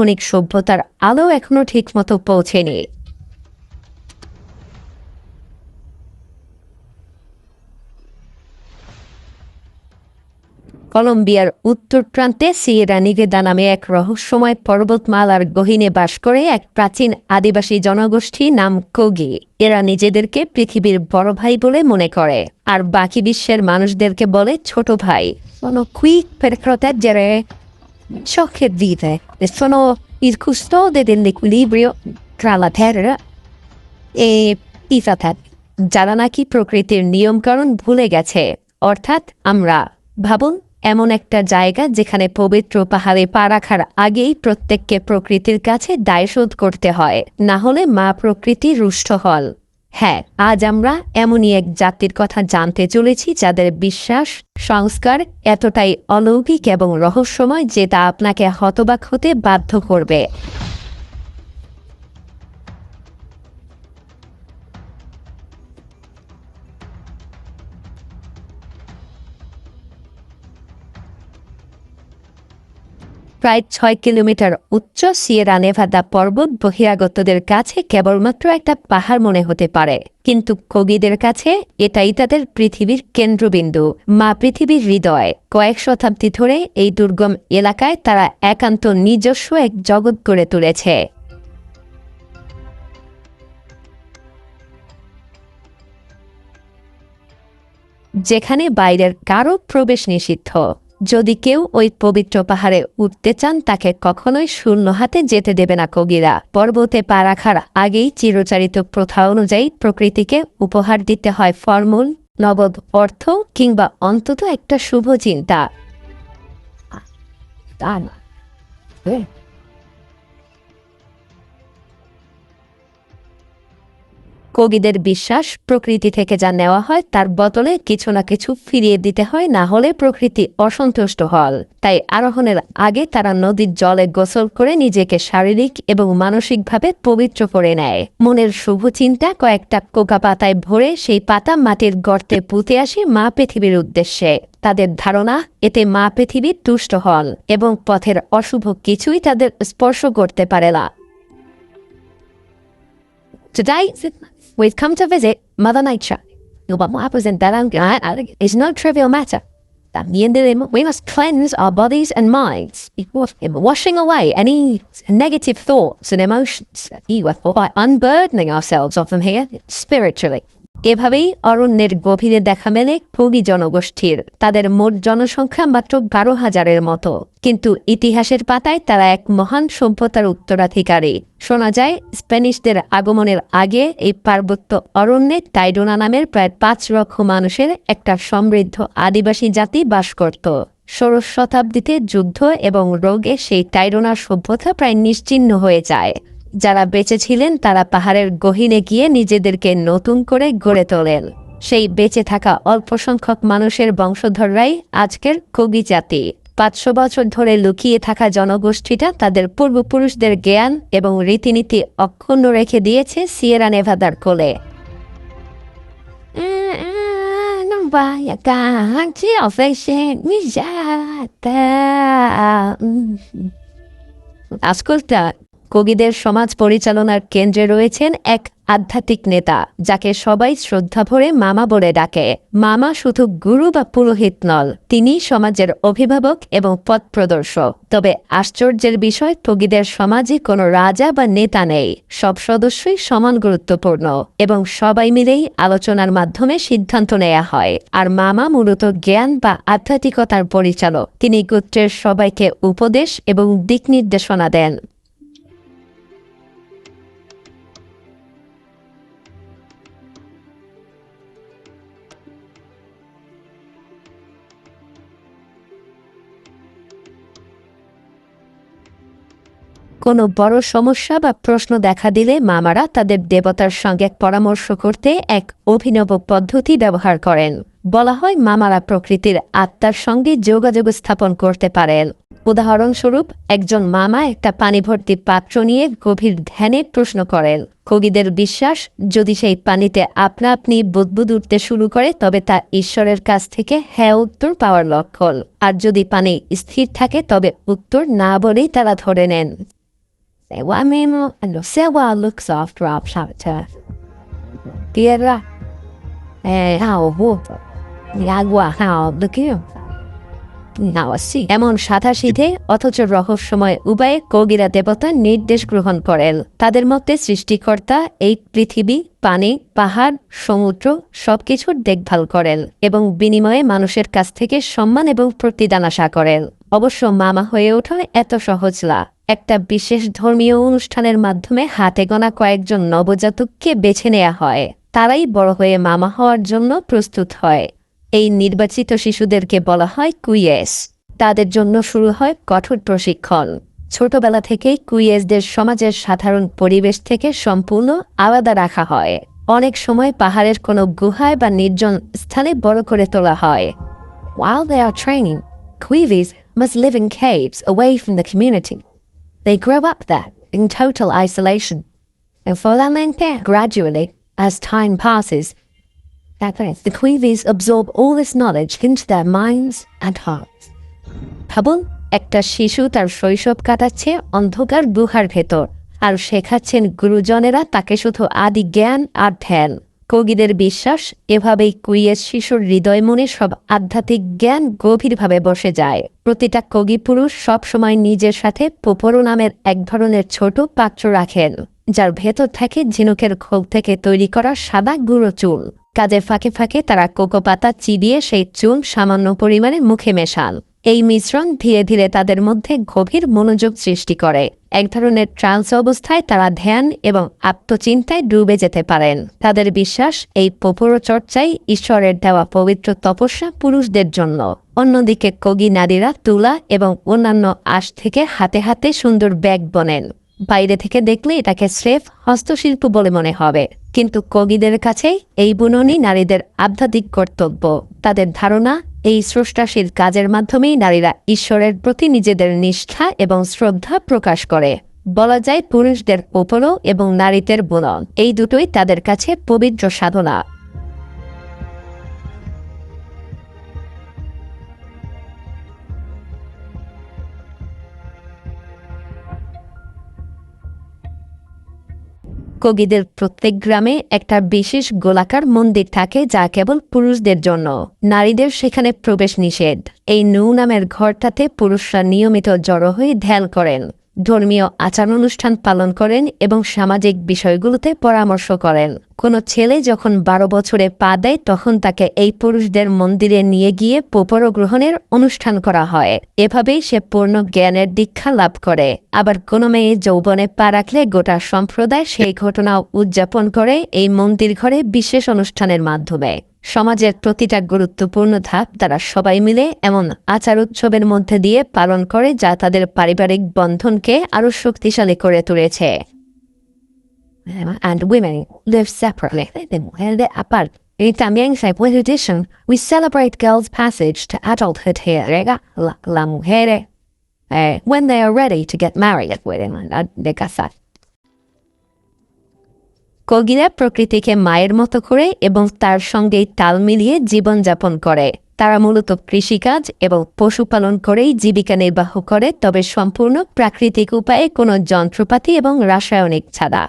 আধুনিক সভ্যতার আলো এখনও ঠিকমতো পৌঁছেনি। কলম্বিয়ার উত্তর প্রান্তে সিয়েরা নিভেদা নামে এক রহস্যময় পর্বতমালার গহীনে বাস করে এক প্রাচীন আদিবাসী জনগোষ্ঠী নাম কোগি। এরা নিজেদেরকে পৃথিবীর বড় ভাই বলে মনে করে, আর বাকি বিশ্বের মানুষদেরকে বলে ছোট ভাই। Sono qui per proteggere ciò che vive e sono il custode dell'equilibrio tra la terra এ ইফাথাত যারা নাকি প্রকৃতির নিয়মকানুন ভুলে গেছে অর্থাৎ আমরা ভাবুন এমন একটা জায়গা যেখানে পবিত্র পাহাড়ে পা রাখার আগেই প্রত্যেককে প্রকৃতির কাছে দায়শোধ করতে হয় না হলে মা প্রকৃতি রুষ্ট হল হ্যাঁ আজ আমরা এমনই এক জাতির কথা জানতে চলেছি যাদের বিশ্বাস, সংস্কার এতটাই অলৌকিক এবং রহস্যময় যে তা আপনাকে হতবাক হতে বাধ্য করবে। প্রায় ছয় কিলোমিটার উচ্চ সিয়েরা নেভাদা পর্বত বহিরাগতদের কাছে কেবলমাত্র একটা পাহাড় মনে হতে পারে। কিন্তু কগিদের কাছে এটাই তাদের পৃথিবীর কেন্দ্রবিন্দু, মা পৃথিবীর হৃদয়। কয়েক শতাব্দী ধরে এই দুর্গম এলাকায় তারা একান্ত নিজস্ব এক জগৎ গড়ে তুলেছে। যেখানে বাইরের কারও প্রবেশ নিষিদ্ধ। যদি কেউ ওই পবিত্র পাহাড়ে উঠতে চান, তাকে কখনোই শূন্য হাতে যেতে দেবে না কবিরা। পর্বতে পা রাখার আগেই চিরচারিত প্রথা অনুযায়ী প্রকৃতিকে উপহার দিতে হয় ফর্মুল, নগদ অর্থ কিংবা অন্তত একটা শুভ চিন্তা। কবিদের বিশ্বাস প্রকৃতি থেকে যা নেওয়া হয় তার বদলে কিছু না কিছু ফিরিয়ে দিতে হয়, না হলে প্রকৃতি অসন্তুষ্ট হল। তাই আরোহণের আগে তারা নদীর জলে গোসল করে নিজেকে শারীরিক এবং মানসিকভাবে পবিত্র করে নেয়। মনের শুভ চিন্তা কয়েকটা কোকা পাতায় ভরে সেই পাতা মাটির গর্তে পুঁতে আসে মা পৃথিবীর উদ্দেশ্যে। তাদের ধারণা, এতে মা পৃথিবী তুষ্ট হল এবং পথের অশুভ কিছুই তাদের স্পর্শ করতে পারে না। Today, we've come to visit Mother Nature. But what happens in that is no trivial matter. También debemos, we must cleanse our bodies and minds washing away any negative thoughts and emotions by unburdening ourselves of them here spiritually. এভাবেই অরণ্যের গভীরে দেখা মেলে ভোগী জনগোষ্ঠীর। তাদের মোট জনসংখ্যা মাত্র বারো হাজারের মতো। কিন্তু ইতিহাসের পাতায় তারা এক মহান সভ্যতার উত্তরাধিকারী। শোনা যায়, স্প্যানিশদের আগমনের আগে এই পার্বত্য অরণ্যে টাইডোনা নামের প্রায় পাঁচ লক্ষ মানুষের একটা সমৃদ্ধ আদিবাসী জাতি বাস করত। ষোড়শ শতাব্দীতে যুদ্ধ এবং রোগে সেই টাইডোনার সভ্যতা প্রায় নিশ্চিহ্ন হয়ে যায়। যারা বেঁচে ছিলেন তারা পাহাড়ের গহীনে গিয়ে নিজেদেরকে নতুন করে গড়ে তোলেন সেই বেঁচে থাকা অল্প সংখ্যক মানুষের বংশধররাই আজকের কবি জাতি পাঁচশো বছর ধরে লুকিয়ে থাকা জনগোষ্ঠীটা তাদের পূর্বপুরুষদের জ্ঞান এবং রীতিনীতি অক্ষুণ্ণ রেখে দিয়েছে সিয়েরা নেভাদার কোলে Ascolta, কবিদের সমাজ পরিচালনার কেন্দ্রে রয়েছেন এক আধ্যাত্মিক নেতা, যাকে সবাই শ্রদ্ধা ভরে মামা বলে ডাকে। মামা শুধু গুরু বা পুরোহিত নল তিনি সমাজের অভিভাবক এবং পথ প্রদর্শক। তবে আশ্চর্যের বিষয় ঠগিদের সমাজে কোনো রাজা বা নেতা নেই। সব সদস্যই সমান গুরুত্বপূর্ণ এবং সবাই মিলেই আলোচনার মাধ্যমে সিদ্ধান্ত নেওয়া হয়। আর মামা মূলত জ্ঞান বা আধ্যাত্মিকতার পরিচালক। তিনি গোত্রের সবাইকে উপদেশ এবং দিক নির্দেশনা দেন। কোনো বড় সমস্যা বা প্রশ্ন দেখা দিলে মামারা তাদের দেবতার সঙ্গে পরামর্শ করতে এক অভিনব পদ্ধতি ব্যবহার করেন। বলা হয় মামারা প্রকৃতির আত্মার সঙ্গে যোগাযোগ স্থাপন করতে পারেন। উদাহরণস্বরূপ, একজন মামা একটা পানি ভর্তি পাত্র নিয়ে গভীর ধ্যানে প্রশ্ন করেন কবিদের বিশ্বাস, যদি সেই পানিতে আপনা আপনি বুদবুদ উঠতে শুরু করে, তবে তা ঈশ্বরের কাছ থেকে হ্যাঁ উত্তর পাওয়ার লক্ষণ। আর যদি পানি স্থির থাকে, তবে উত্তর না বলেই তারা ধরে নেন। What memo and Sewa looks after planet. Tierra. Eh, how water. Agua, how the kill. নাওয়াসি এমন সাদা সিধে অথচ রহস্যময় উপায়ে কগিরা দেবতা নির্দেশ গ্রহণ করেন তাদের মধ্যে সৃষ্টিকর্তা এই পৃথিবী পানি পাহাড় সমুদ্র সবকিছুর দেখভাল করেন এবং বিনিময়ে মানুষের কাছ থেকে সম্মান এবং প্রতিদান আশা করেন অবশ্য মামা হয়ে ওঠা এত সহজ না একটা বিশেষ ধর্মীয় অনুষ্ঠানের মাধ্যমে হাতে গোনা কয়েকজন নবজাতককে বেছে নেওয়া হয়। তারাই বড় হয়ে মামা হওয়ার জন্য প্রস্তুত হয়। এই নির্বাচিত শিশুদেরকে বলা হয় কুইয়েস। তাদের জন্য শুরু হয় কঠোর প্রশিক্ষণ। ছোটবেলা থেকেই কুইয়েসদের সমাজের সাধারণ পরিবেশ থেকে সম্পূর্ণ আলাদা রাখা হয়। অনেক সময় পাহাড়ের কোনো গুহায় বা নির্জন স্থানে বড় করে তোলা হয়। While they are training, Queevies must live in caves away from the community. They grow up there in total isolation. And for that length, gradually, as time passes, the Queevies absorb all this knowledge into their minds and hearts. ভাবুন একটা শিশু তার শৈশব কাটাচ্ছে অন্ধকার গুহার ভেতর আর শেখাচ্ছেন গুরুজনেরা তাকে শুধু আদি জ্ঞান আর ধ্যান কগিদের বিশ্বাস, এভাবেই কুইয়ের শিশুর হৃদয় মনে সব আধ্যাত্মিক জ্ঞান গভীরভাবে বসে যায়। প্রতিটা কগি পুরুষ সবসময় নিজের সাথে পোপরো নামের এক ধরনের ছোট পাত্র রাখেন, যার ভেতর থাকে ঝিনুকের খোল থেকে তৈরি করা সাদা গুঁড়ো চুল কাজের ফাঁকে ফাঁকে তারা কোকো পাতা চিবিয়ে সেই চুল সামান্য পরিমাণে মুখে মেশান। এই মিশ্রণ ধীরে ধীরে তাদের মধ্যে গভীর মনোযোগ সৃষ্টি করে। এক ধরনের ট্রান্স অবস্থায় তারা ধ্যান এবং আত্মচিন্তায় ডুবে যেতে পারেন। তাদের বিশ্বাস এই পোপর চর্চাই ঈশ্বরের দেওয়া পবিত্র তপস্যা পুরুষদের জন্য। অন্যদিকে কগি নারীরা তুলা এবং অন্যান্য আশ থেকে হাতে হাতে সুন্দর ব্যাগ বনেন। বাইরে থেকে দেখলে এটাকে স্রেফ হস্তশিল্প বলে মনে হবে। কিন্তু কগিদের কাছে এই বুননি নারীদের আধ্যাত্মিক কর্তব্য। তাদের ধারণা এই স্রষ্টাশীল কাজের মাধ্যমেই নারীরা ঈশ্বরের প্রতি নিজেদের নিষ্ঠা এবং শ্রদ্ধা প্রকাশ করে। বলা যায় পুরুষদের ওপরও এবং নারীদের বুনন। এই দুটোই তাদের কাছে পবিত্র সাধনা। কগিদের প্রত্যেক গ্রামে একটা বিশেষ গোলাকার মন্দির থাকে যা কেবল পুরুষদের জন্য। নারীদের সেখানে প্রবেশ নিষেধ। এই নৌ নামের ঘরটাতে পুরুষরা নিয়মিত জড়ো হয়ে ধ্যান করেন। ধর্মীয় আচার অনুষ্ঠান পালন করেন এবং সামাজিক বিষয়গুলোতে পরামর্শ করেন। কোনো ছেলে যখন বারো বছরে পা দেয়, তখন তাকে এই পুরুষদের মন্দিরে নিয়ে গিয়ে পোপর গ্রহণের অনুষ্ঠান করা হয়। এভাবেই সে পূর্ণ জ্ঞানের দীক্ষা লাভ করে। আবার কোনো মেয়ে যৌবনে পা রাখলে গোটা সম্প্রদায় সেই ঘটনা উদযাপন করে এই মন্দির ঘরে বিশেষ অনুষ্ঠানের মাধ্যমে। সমাজের প্রতিটা গুরুত্বপূর্ণ ধাপ তারা সবাই মিলে এমন আচার উৎসবের মধ্যে দিয়ে পালন করে যা তাদের পারিবারিক বন্ধনকে আরও শক্তিশালী করে তুলেছে and women live separately. They're apart. Y también se puede decir, we celebrate girls' passage to adulthood here. La, la mujer, eh, when they are ready to get married, de casar. কগিরা প্রকৃতিকে মায়ের মতো করে এবং তার সঙ্গেই তাল মিলিয়ে জীবনযাপন করে। তারা মূলত কৃষিকাজ এবং পশুপালন করেই জীবিকা নির্বাহ করে, তবে সম্পূর্ণ প্রাকৃতিক উপায়ে কোনো যন্ত্রপাতি এবং রাসায়নিক ছাড়া।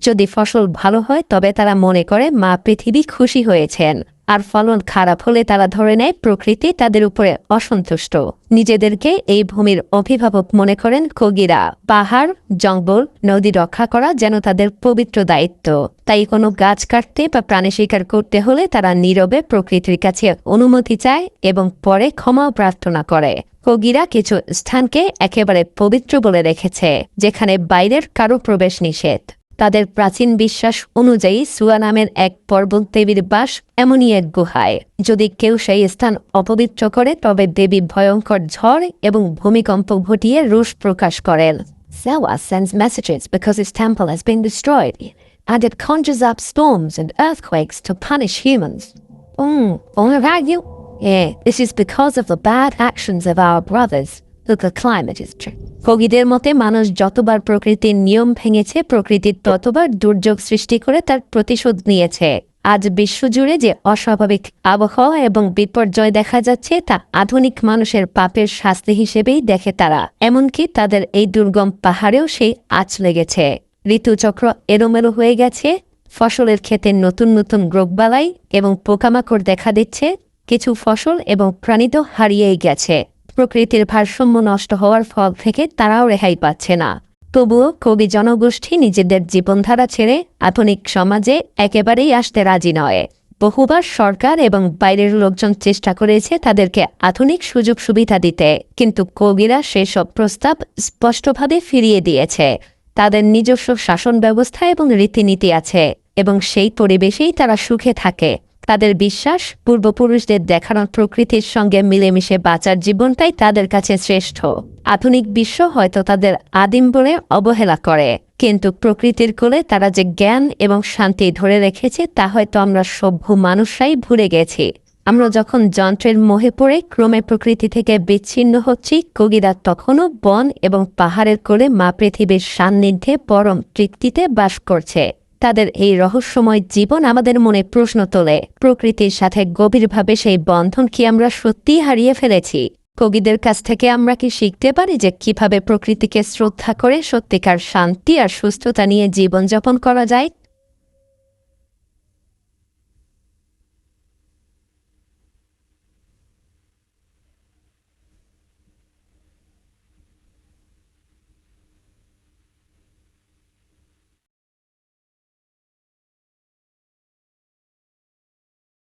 যদি ফসল ভালো হয়, তবে তারা মনে করে, মা, পৃথিবী খুশি হয়েছেন। আর ফলন খারাপ হলে তারা ধরে নেয় প্রকৃতি তাদের উপরে অসন্তুষ্ট। নিজেদেরকে এই ভূমির অভিভাবক মনে করেন কগিরা পাহাড়, জঙ্গল, নদী রক্ষা করা যেন তাদের পবিত্র দায়িত্ব। তাই কোনো গাছ কাটতে বা প্রাণী শিকার করতে হলে তারা নীরবে প্রকৃতির কাছে অনুমতি চায় এবং পরে ক্ষমাও প্রার্থনা করে। কগিরা কিছু স্থানকে একেবারে পবিত্র বলে রেখেছে, যেখানে বাইরের কারও প্রবেশ নিষেধ। তাদের প্রাচীন বিশ্বাস অনুযায়ী সুয়া নামের এক পর্বত দেবীর বাস এমনই এক গুহায় যদি কেউ সেই স্থান অপবিত্র করে তবে দেবী ভয়ঙ্কর ঝড় এবং ভূমিকম্প ঘটিয়ে রোষ প্রকাশ করেন Sewa sends messages because his temple has been destroyed, and it conjures up storms and earthquakes to punish humans. Mm, you? Yeah, this is because of the bad actions of our brothers. True. কবিদের মতে মানুষ যতবার প্রকৃতির নিয়ম ভেঙেছে প্রকৃতির ততবার দুর্যোগ সৃষ্টি করে তার প্রতিশোধ নিয়েছে। আজ বিশ্বজুড়ে যে অস্বাভাবিক আবহাওয়া এবং বিপর্যয় দেখা যাচ্ছে, তা আধুনিক মানুষের পাপের শাস্তি হিসেবেই দেখে তারা। এমনকি তাদের এই দুর্গম পাহাড়েও সেই আঁচ লেগেছে। ঋতুচক্র এলোমেলো হয়ে গেছে, ফসলের ক্ষেতে নতুন নতুন রোগবালাই এবং পোকামাকড় দেখা দিচ্ছে, কিছু ফসল এবং প্রাণী তো হারিয়েই গেছে। প্রকৃতির ভারসাম্য নষ্ট হওয়ার ফল থেকে তারাও রেহাই পাচ্ছে না। তবুও কবি জনগোষ্ঠী নিজেদের জীবনধারা ছেড়ে আধুনিক সমাজে একেবারেই আসতে রাজি নয়। বহুবার সরকার এবং বাইরের লোকজন চেষ্টা করেছে তাদেরকে আধুনিক সুযোগ সুবিধা দিতে, কিন্তু কবিরা সেসব প্রস্তাব স্পষ্টভাবে ফিরিয়ে দিয়েছে। তাদের নিজস্ব শাসন ব্যবস্থা এবং রীতিনীতি আছে, এবং সেই পরিবেশেই তারা সুখে থাকে। তাদের বিশ্বাস, পূর্বপুরুষদের দেখানো প্রকৃতির সঙ্গে মিলেমিশে বাঁচার জীবনটাই তাদের কাছে শ্রেষ্ঠ। আধুনিক বিশ্ব হয়তো তাদের আদিম বলে অবহেলা করে, কিন্তু প্রকৃতির কোলে তারা যে জ্ঞান এবং শান্তি ধরে রেখেছে তা হয়তো আমরা সভ্য মানুষরাই ভুলে গেছি। আমরা যখন যন্ত্রের মোহে পড়ে ক্রমে প্রকৃতি থেকে বিচ্ছিন্ন হচ্ছি, কগিরা তখনও বন এবং পাহাড়ের কোলে মা পৃথিবীর সান্নিধ্যে পরম তৃপ্তিতে বাস করছে। তাদের এই রহস্যময় জীবন আমাদের মনে প্রশ্ন তোলে। প্রকৃতির সাথে গভীরভাবে সেই বন্ধন কি আমরা সত্যিই হারিয়ে ফেলেছি? কবিদের কাছ থেকে আমরা কি শিখতে পারি যে কীভাবে প্রকৃতিকে শ্রদ্ধা করে সত্যিকার শান্তি আর সুস্থতা নিয়ে জীবনযাপন করা যায়?